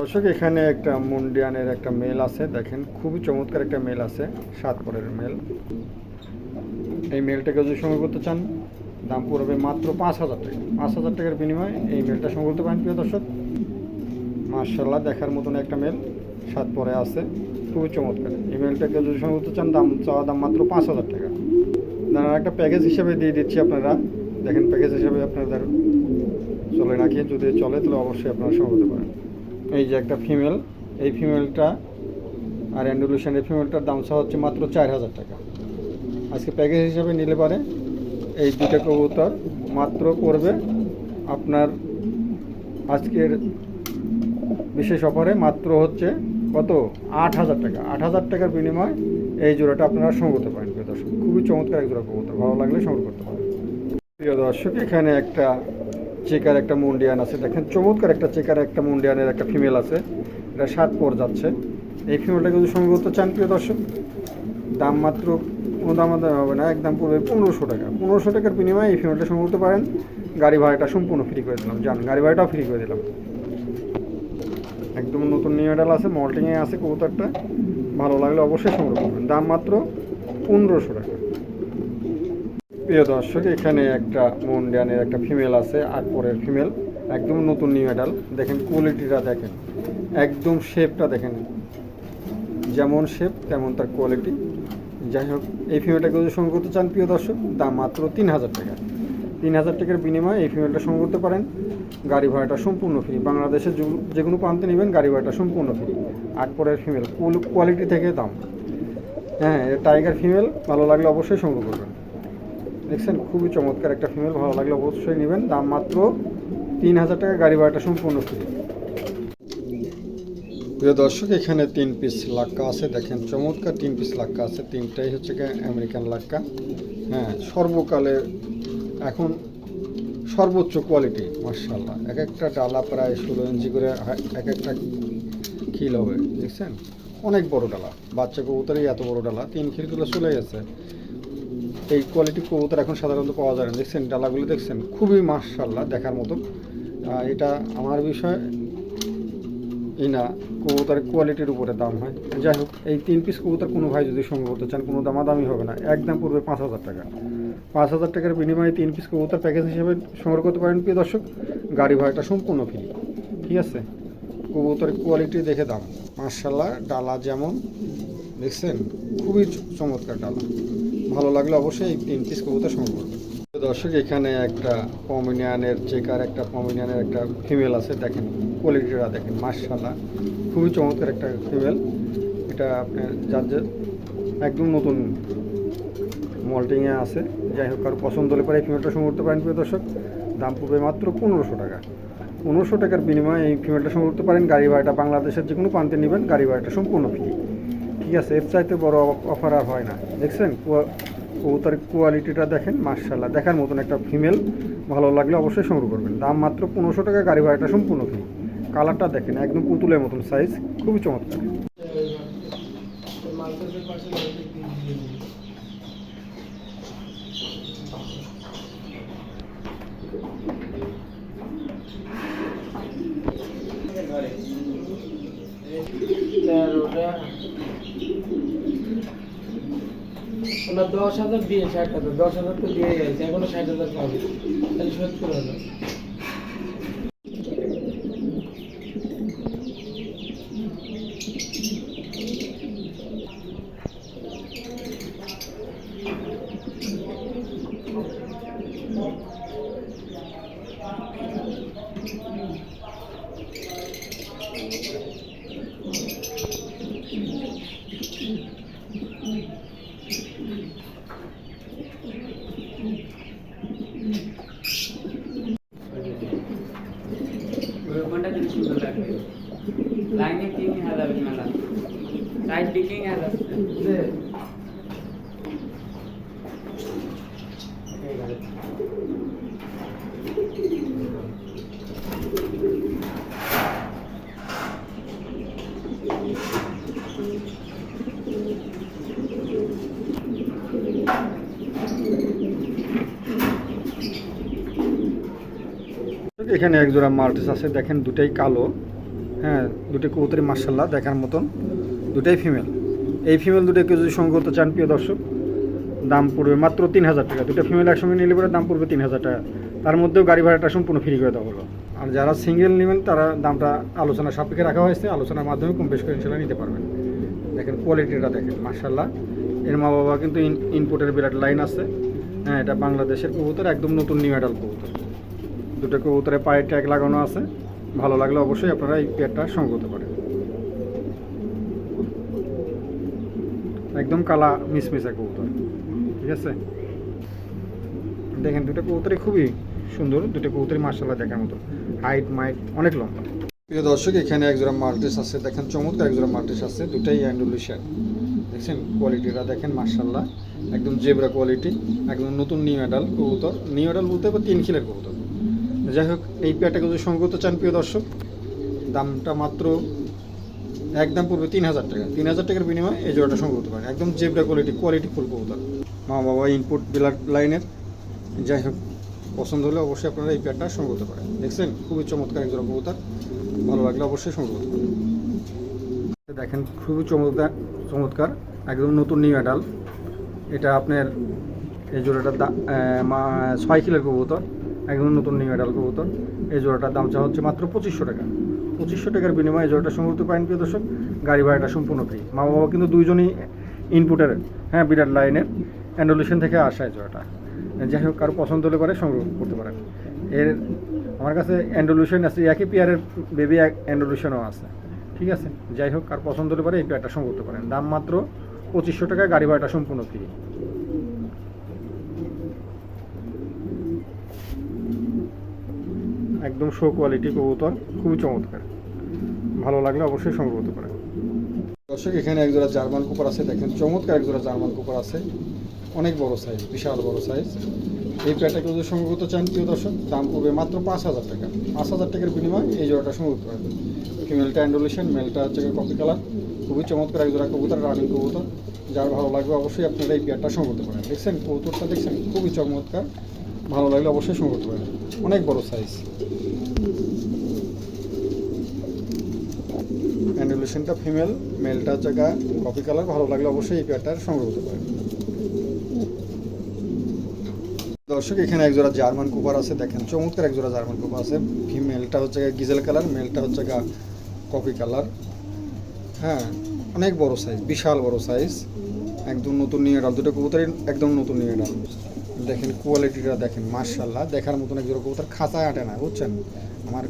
দর্শক, এখানে একটা মুন্ডিয়ানের একটা মেল আছে, দেখেন, খুবই চমৎকার একটা মেল আছে, সাত পরের মেল। এই মেলটাকে যদি সংগ্রহ করতে চান, দাম পড়বে মাত্র পাঁচ হাজার টাকা। পাঁচ হাজার টাকার বিনিময়ে এই মেলটা সংগ্রহ করতে পারেন, প্রিয় দর্শক। মার্শাল্লাহ দেখার মতন একটা মেল সাত পরে আছে, খুবই চমৎকার। এই মেলটাকে যদি সংগ্রহ করতে চান, দাম চাওয়া দাম মাত্র পাঁচ হাজার টাকা। দাঁড়ান একটা প্যাকেজ হিসেবে দিয়ে দিচ্ছি আপনারা। দেখেন, প্যাকেজ হিসেবে আপনাদের চলে নাকি যদি চলে, তাহলে অবশ্যই আপনারা সংগ্রহ করতে পারেন। এই যে একটা ফিমেল এই ফিমেলটা আর অ্যান্ডুলেশনের ফিমেলটার দাম চাওয়া হচ্ছে মাত্র চার হাজার টাকা। আজকে প্যাকেজ হিসাবে নিলে পারে এই দুটো কবুতর, মাত্র পড়বে আপনার আজকের বিশেষ অফারে মাত্র হচ্ছে কত? আট হাজার টাকা। আট হাজার টাকার বিনিময়ে এই জোড়াটা আপনারা সংগ্রহ করতে পারেন দর্শক। খুবই চমৎকার এক জোড়া কবুতর। ভালো লাগলে সংগ্রহ করতে পারেন। প্রিয় দর্শক, এখানে একটা চেকার একটা মুন্ডিয়ান আছে। দেখেন, চমৎকার একটা চেকার একটা মুন্ডিয়ানের একটা ফিমেল আছে। এটা সাত পর যাচ্ছে। এই ফিমেলটা সংগ্রহ করতে চান, প্রিয় দর্শক? দাম মাত্র কোনো দাম হবে না, একদম পড়বে পনেরোশো টাকা। পনেরোশো টাকার বিনিময়ে এই ফিমেলটা করতে পারেন। গাড়ি ভাড়াটা সম্পূর্ণ ফ্রি করে দিলাম। জান, গাড়ি ভাড়াটাও ফ্রি করে দিলাম। একদম নতুন নিউ মডেল আছে মল্টিংয়ে আছে কবুতরটা। ভালো লাগলে অবশ্যই সংগ্রহ করবেন। দাম মাত্র পনেরোশো টাকা। প্রিয় দর্শক, এখানে একটা মুন্ডিয়ানের একটা ফিমেল আছে আট পরের ফিমেল একদম নতুন নিউ মডেল দেখেন কোয়ালিটিটা দেখেন, একদম শেপটা দেখেন। যেমন শেপ তেমন তার কোয়ালিটি যাই হোক, এই ফিমেলটাকে যদি সংগ্রহ করতে চান, প্রিয় দর্শক, দাম মাত্র তিন হাজার টাকা। তিন হাজার টাকার বিনিময়ে এই ফিমেলটা সংগ্রহ করতে পারেন। গাড়ি ভাড়াটা সম্পূর্ণ ফ্রি বাংলাদেশের যে- কোনো প্রান্তে নেবেন, গাড়ি ভাড়াটা সম্পূর্ণ ফ্রি আট পরের ফিমেল কোয়ালিটি থেকে দাম। হ্যাঁ টাইগার ফিমেল ভালো লাগলে অবশ্যই সংগ্রহ করবেন। দেখছেন, খুবই চমৎকার একটা ফিমেল ভালো লাগলে অবশ্যই নেবেন। দাম মাত্র তিন হাজার টাকা, গাড়ি ভাড়াটা সম্পূর্ণ ফ্রি প্রিয় দর্শক, এখানে তিন পিস লাক্কা আছে। দেখেন, চমৎকার তিন পিস লাক্কা আছে। তিনটাই হচ্ছে আমেরিকান লাক্কা। হ্যাঁ সর্বকালে এখন সর্বোচ্চ কোয়ালিটি মার্শাল্লাহ এক একটা ডালা প্রায় ষোলো ইঞ্চি করে এক একটা খিল হবে, দেখছেন? অনেক বড় ডালা। বাচ্চা কবুতরই এত বড় ডালা, তিন খিলগুলো চলে গেছে এই কোয়ালিটি কবুতর এখন সাধারণত পাওয়া যায় না। দেখছেন, ডালাগুলো দেখছেন? খুবই মার্শাল্লাহ দেখার মতো। এটা আমার বিষয়। এই না, কবুতরের কোয়ালিটির উপরে দাম হয়। যাই হোক, এই তিন পিস কবুতর কোনো ভাই যদি সংগ্রহ করতে চান, কোনো দামাদামি হবে না। একদম পড়বে পাঁচ হাজার টাকা। পাঁচ হাজার টাকার বিনিময়ে তিন পিস কবুতর প্যাকেজ হিসেবে সংগ্রহ করতে পারেন, প্রিয় দর্শক। গাড়ি ভাড়াটা সম্পূর্ণ ফ্রি ঠিক আছে? কবুতরের কোয়ালিটি দেখে দাম। মার্শাল্লাহ ডালা যেমন, দেখছেন? খুবই চমৎকার ডালা। ভালো লাগলে অবশ্যই এই পিস কবুতর সংগ্রহ দর্শক, এখানে একটা পমিনিয়ানের চেকার, একটা পমিনিয়ানের একটা ফিমেল আছে, দেখেন কোয়ালিটিটা দেখেন মার্শাল্লাহ খুবই চমৎকার একটা ফিমেল এটা আপনার যার যে একদম নতুন মল্টিংয়ে আছে, যাই হোক, কারও পছন্দ হলে পরে এই ফিমেলটা সংগ্রহ করতে পারেন, প্রিয় দর্শক। দাম পড়বে মাত্র পনেরোশো টাকা। পনেরোশো টাকার বিনিময়ে এই ফিমেলটা সংগ্রহ করতে পারেন। গাড়ি ভাড়াটা বাংলাদেশের যে কোনো প্রান্তে নেবেন গাড়ি ভাড়াটা সম্পূর্ণ ফ্রি ঠিক আছে, এর চাইতে বড় অফার আর হয় না। দেখছেন? কবুতার কোয়ালিটিটা দেখেন মার্শাল্লাহ দেখার মতন একটা ফিমেল ভালো লাগলে অবশ্যই সংগ্রহ করবেন। দাম মাত্র পনেরোশো টাকা, গাড়ি ভাড়াটা সম্পূর্ণ ফ্রি কালারটা দেখেন, একদম পুতুলের মতন সাইজ খুবই চমৎকার। ওনার দশ হাজার দিয়ে ষাট হাজার, দশ হাজার তো দিয়ে গেছে এখনও ষাট হাজার পাবে। তাহলে সত্তর হাজার কোনটা যদি সুন্দর লাগবে লাইনে তিন হাজার মেলা সাইড ডিকিং হাজার এখানে এক জোড়া মাল্টিস আছে, দেখেন দুটাই কালো। হ্যাঁ দুটি কবুতরই মার্শাল্লাহ দেখার মতন। দুটাই ফিমেল এই ফিমেল দুটোকে যদি সঙ্গে করতে চান, প্রিয় দর্শক, দাম পড়বে মাত্র তিন হাজার টাকা। দুটো ফিমেল একসঙ্গে নিলে পরে দাম পড়বে তিন হাজার টাকা। তার মধ্যেও গাড়ি ভাড়াটা সম্পূর্ণ ফ্রি করে দেওয়া হলো। আর যারা সিঙ্গেল নেবেন, তারা দামটা আলোচনা সাপেক্ষে রাখা হয়েছে। আলোচনার মাধ্যমে কম বেশ করে ইনশাল্লাহ নিতে পারবেন। দেখেন কোয়ালিটিটা দেখেন মার্শাল্লাহ এর মা বাবা কিন্তু ইনপুটের বিরাট লাইন আছে। হ্যাঁ এটা বাংলাদেশের কবুতর, একদম নতুন নিউ অ্যাডাল কবুতর। দুটো কবুতরে পায়ে ট্যাগ লাগানো আছে। ভালো লাগলে অবশ্যই আপনারা এই পেয়ারটা সংগ্রহ করতে পারেন। একদম কালা মিসমিসা কবুতর, ঠিক আছে? দেখেন, দুটো কবুতরই খুবই সুন্দর, দুটো কবুতরই মার্শাল্লাহ দেখার মতো। হাইট মাইট অনেক লম্বা। প্রিয় দর্শক, এখানে একজোড়া মাল্টিস আছে, দেখেন চমৎকার একজোড়া মাল্টিস আছে, দুটাই অ্যান্ডুলিশান দেখছেন, কোয়ালিটিটা দেখেন মার্শাল্লাহ একদম জেবরা কোয়ালিটি, একদম নতুন নিউ অ্যাডাল কবুতর। নিউ অ্যাডাল বলতে তিন খিলের কবুতর। যাই হোক, এই পেয়ারটাকে যদি সংগ্রহ করতে চান প্রিয় দর্শক। দামটা মাত্র একদম পড়বে তিন হাজার টাকা। তিন হাজার টাকার বিনিময়ে এই জোড়াটা সংগ্রহ করতে পারেন একদম জেবরা কোয়ালিটি কোয়ালিটি ফুল কবুতর। মা বাবা ইনপুট বিলার লাইনের। যাই হোক, পছন্দ হলে অবশ্যই আপনারা এই পেয়ারটা সংগ্রহ করতে পারেন দেখছেন? খুবই চমৎকার একজোড়া কবুতর। ভালো লাগলে অবশ্যই সংগ্রহ করতে দেখেন, খুবই চমৎকার চমৎকার, একদম নতুন নিউ অ্যাডাল এটা আপনার এই জোড়াটার দাম ছয় কিলোর কবুতর। একদম নতুন নিউ অ্যাডাল কবুতর। এই জোড়াটার দাম চা হচ্ছে মাত্র পঁচিশশো টাকা। পঁচিশশো টাকার বিনিময়ে এই জোড়াটা সংগ্রহ পাইন প্রিয় দর্শক। গাড়ি ভাড়াটা সম্পূর্ণ ফ্রি মা বাবা কিন্তু দুইজনই ইনপুটের হ্যাঁ বিরাট লাইনের অ্যান্ডোলিউশন থেকে আসা এই জোড়াটা। যাই হোক, কারও পছন্দ হলে পরে সংগ্রহ করতে পারেন। এর আমার কাছে অ্যান্ডোলিউশন আছে, একই পেয়ারের বেবি অ্যান্ডোলিউশনও আছে। ঠিক আছে? যাই হোক আর পছন্দ হলে পরে এই পেয়ারটা সংগ্রহ করতে পারেন। দাম মাত্র পঁচিশশো টাকা, গাড়ি ভাড়াটা সম্পূর্ণ ফ্রি একদম শো কোয়ালিটি কবুতর, খুবই চমৎকার। ভালো লাগলে অবশ্যই সংগ্রহ করতে পারেন। দর্শক, এখানে একজোড়া জার্মান কুপার আছে, দেখেন চমৎকার একজোড়া জার্মান কুপার আছে। অনেক বড় সাইজ বিশাল বড় সাইজ এই প্যাটাকে যদি সংগ্রহ করতে চান, প্রিয় দর্শক, দাম পড়বে মাত্র পাঁচ হাজার টাকা। পাঁচ হাজার টাকার বিনিময়ে এই জোড়াটা সংগ্রহ করতে পারেন ফিমেলটা অ্যান্ডোলিশন মেলটা হচ্ছে কপি কালার খুবই চমৎকার একজোড়া কবুতর রানিং কবুতর। যার ভালো লাগবে অবশ্যই আপনারা এই পেয়ারটা সংগ্রহ করতে পারেন। দেখছেন, কবুতরটা দেখছেন, খুবই চমৎকার। ভালো লাগলে অবশ্যই সংগ্রহ করতে পারেন। অনেক বড় সাইজ অ্যান্ডুলেশনটা ফিমেল মেলটা হচ্ছে গা কপি কালার ভালো লাগলে অবশ্যই এই পেয়ারটার সংগ্রহ করতে পারেন। দর্শক, এখানে একজোড়া জার্মান কুপার আছে। দেখেন, চমৎকার একজোড়া জার্মান কুপার আছে। ফিমেলটা হচ্ছে গিজেল কালার মেলটা হচ্ছে গা কপি কালার হ্যাঁ অনেক বড় সাইজ বিশাল বড় সাইজ একদম নতুন নিয়ে ডাল, দুটো কবুতরই একদম নতুন নিয়ে ডাল। দেখেন কোয়ালিটিটা দেখেন মার্শাল্লাহ দেখার মতন একজোড়া কবুতর খাঁচায় আটে না, বুঝছেন? আমার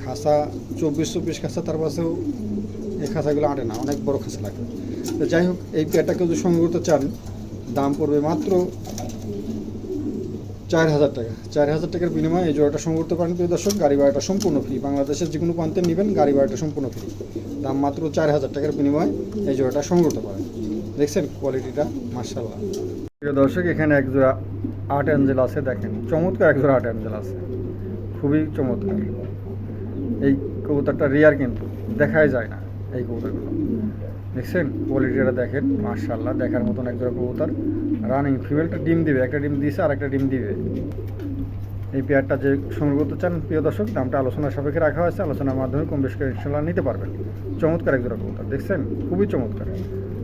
খাসা চব্বিশ চব্বিশ খাসা তার পাশেও এই খাঁচাগুলো আটে না, অনেক বড় খাঁচা লাগে। তো যাই হোক, এই পেয়ারটাকে যদি সংগ্রহ করতে চান, দাম পড়বে মাত্র চার হাজার টাকা। চার হাজার টাকার বিনিময়ে এই জোড়াটা সংগ্রহ করতে পারেন। প্রিয় দর্শক, গাড়ি ভাড়াটা সম্পূর্ণ ফ্রি বাংলাদেশের যে কোনো প্রান্তে নেবেন, গাড়ি ভাড়াটা সম্পূর্ণ ফ্রি দাম মাত্র চার হাজার টাকার বিনিময়ে এই জোড়াটা সংগ্রহ করতে পারেন। দেখছেন কোয়ালিটিটা মার্শাল্লাহ প্রিয় দর্শক, এখানে এক জোড়া আর্ট অ্যাঞ্জেল আছে, দেখেন। চমৎকার এক জোড়া আর্ট অ্যাঞ্জেল আছে। খুবই চমৎকার। এই কবুতরটা রিয়ার কিন্তু, দেখাই যায় না এই কবুতরগুলো। দেখছেন? কোয়ালিটিটা দেখেন মার্শাল্লাহ দেখার মতন এক জোড়া কবুতর রানিং ফিমেলটা ডিম দিবে, একটা ডিম দিয়েছে আর একটা ডিম দিবে। এই পেয়ারটা যে সংগ্রহ করতে চান, প্রিয় দর্শক, দামটা আলোচনার সাপেক্ষে রাখা হয়েছে। আলোচনার মাধ্যমে কম বেশ করে ইনশাল্লাহ নিতে পারবেন। চমৎকার এক জোড়া কবুতর, দেখছেন? খুবই চমৎকার।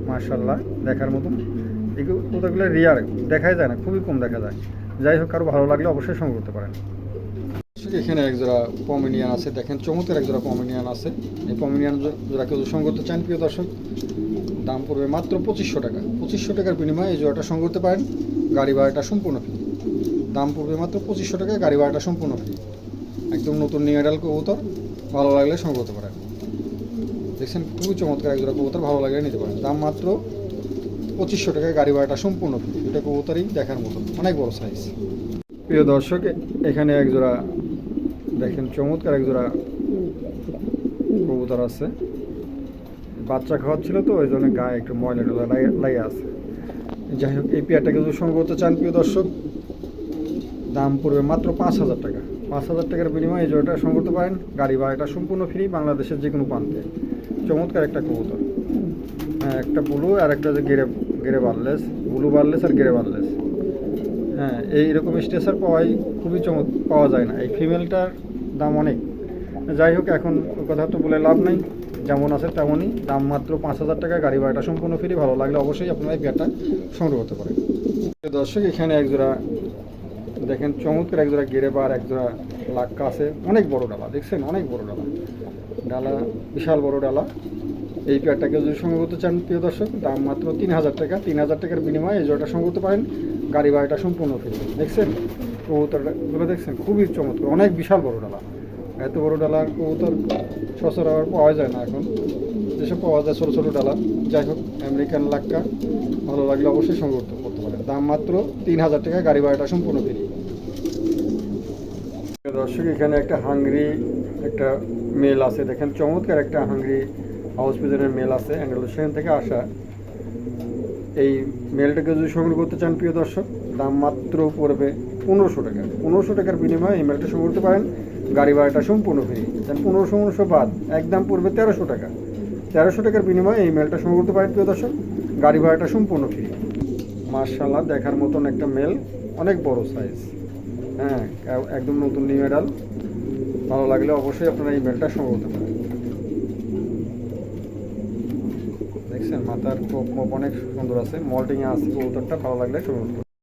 মার্শাল্লাহ দেখার মতন। এই কবুতরগুলো রিয়ার দেখাই যায় না, খুবই কম দেখা যায়। যাই হোক, কারও ভালো লাগলে অবশ্যই সংগ্রহ করতে পারেন। এখানে এক জোড়া পমিনিয়ান আছে, দেখেন চমৎকার এক জোড়া পমিনিয়ান আছে। এই পমিনিয়ান জোড়া কেউ সংগ্রহ করতে চান, প্রিয় দর্শক, দাম পড়বে মাত্র পঁচিশশো টাকা। পঁচিশশো টাকার বিনিময়ে এই জোড়াটা সংগ্রহ করতে পারেন। গাড়ি ভাড়াটা সম্পূর্ণ ফ্রি দাম পড়বে মাত্র পঁচিশশো টাকায় গাড়ি ভাড়াটা সম্পূর্ণ ফ্রি একদম নতুন নিউ অ্যাডাল কবুতর, ভালো লাগলে সংগ্রহ করতে পারেন। দেখছেন, খুবই চমৎকার এক জোড়া কবুতর, ভালো লাগলে নিতে পারেন। দাম মাত্র পঁচিশশো টাকা গাড়ি ভাড়াটা সম্পূর্ণ ফ্রি এটা কবুতরই দেখার মতো, অনেক বড় সাইজ প্রিয় দর্শক, এখানে এক জোড়া, দেখেন চমৎকার এক জোড়া কবুতর আছে। বাচ্চা খাওয়াচ্ছিল তো, ওই জন্য গায়ে একটু ময়লা টয়লা লাগে- লাগে আছে। যাই হোক, এই পেয়ারটাকে যদি সংগ্রহ করতে চান, প্রিয় দর্শক, দাম পড়বে মাত্র পাঁচ হাজার টাকা। পাঁচ হাজার টাকার বিনিময়ে এই জোড়াটা সংগ্রহ করতে পারেন। গাড়ি ভাড়াটা সম্পূর্ণ ফ্রি বাংলাদেশের যে কোনো প্রান্তে। চমৎকার একটা কবুতর। হ্যাঁ একটা ব্লু আর একটা যে গেরে গেরে বার্লেস ব্লু বার্লেস আর গেরে বার্লেস হ্যাঁ এইরকম স্টেসার পাওয়াই খুবই চমৎ পাওয়া যায় না। এই ফিমেলটার দাম অনেক। যাই হোক, এখন কথা তো বলে লাভ নেই। যেমন আছে তেমনই। দাম মাত্র পাঁচ হাজার টাকা। গাড়ি ভাড়াটা সম্পূর্ণ ফ্রি ভালো লাগলে অবশ্যই আপনারা এই পেয়ারটা সংগ্রহ করতে পারেন। দর্শক, এখানে একজোড়া দেখেন চমৎকার একজোড়া গেড়ে বার একজোড়া লাক্কা আছে। অনেক বড় ডালা, দেখছেন? অনেক বড় ডালা। ডালা, বিশাল বড় ডালা। এই পেয়ারটাকে যদি সংগ্রহ করতে চান, প্রিয় দর্শক, দাম মাত্র তিন হাজার টাকা। তিন হাজার টাকার বিনিময়ে এই জোড়াটা সংগ্রহ করতে পারেন। গাড়ি ভাড়াটা সম্পূর্ণ ফ্রি দেখছেন? কবুতরগুলো দেখছেন? খুবই চমৎকার। অনেক বিশাল বড় ডালা। এত বড় ডালা কবুতর সচরাচর পাওয়া যায় না এখন। যেসব পাওয়া যায় ছোটো ছোটো ডালা। যাই হোক, আমেরিকান লাক্কা, ভালো লাগলে অবশ্যই সংগ্রহ করতে- পারেন। দাম মাত্র তিন হাজার টাকা, গাড়ি ভাড়াটা সম্পূর্ণ ফ্রি দর্শক, এখানে একটা হাঙ্গরি একটা মেল আছে। দেখেন, চমৎকার একটা হাঙ্গরি হাউস পিজনের মেল আছে অ্যান্ডালুসিয়ান থেকে আসা। এই মেলটাকে যদি সংগ্রহ করতে চান, প্রিয় দর্শক, দাম মাত্র পড়বে পনেরোশো টাকা। পনেরোশো টাকার বিনিময়ে এই মেলটা সংগ্রহ করতে পারেন। গাড়ি ভাড়াটা সম্পূর্ণ ফ্রি দেন পনেরোশো পনেরোশো বাদ, একদম পড়বে তেরোশো টাকা। তেরোশো টাকার বিনিময়ে এই মেলটা সংগ্রহ করতে পারেন, প্রিয় দর্শক। গাড়ি ভাড়াটা সম্পূর্ণ ফ্রি মার্শাল্লাহ দেখার মতন একটা মেল অনেক বড় সাইজ হ্যাঁ একদম নতুন নিউ মেডাল ভালো লাগলে অবশ্যই আপনারা এই মেলটা সংগ্রহ করতে পারেন। মাথার কোপ অনেক সুন্দর আছে মল্টিংয়ে আছে কবুতরটা ভালো লাগলে পারেন।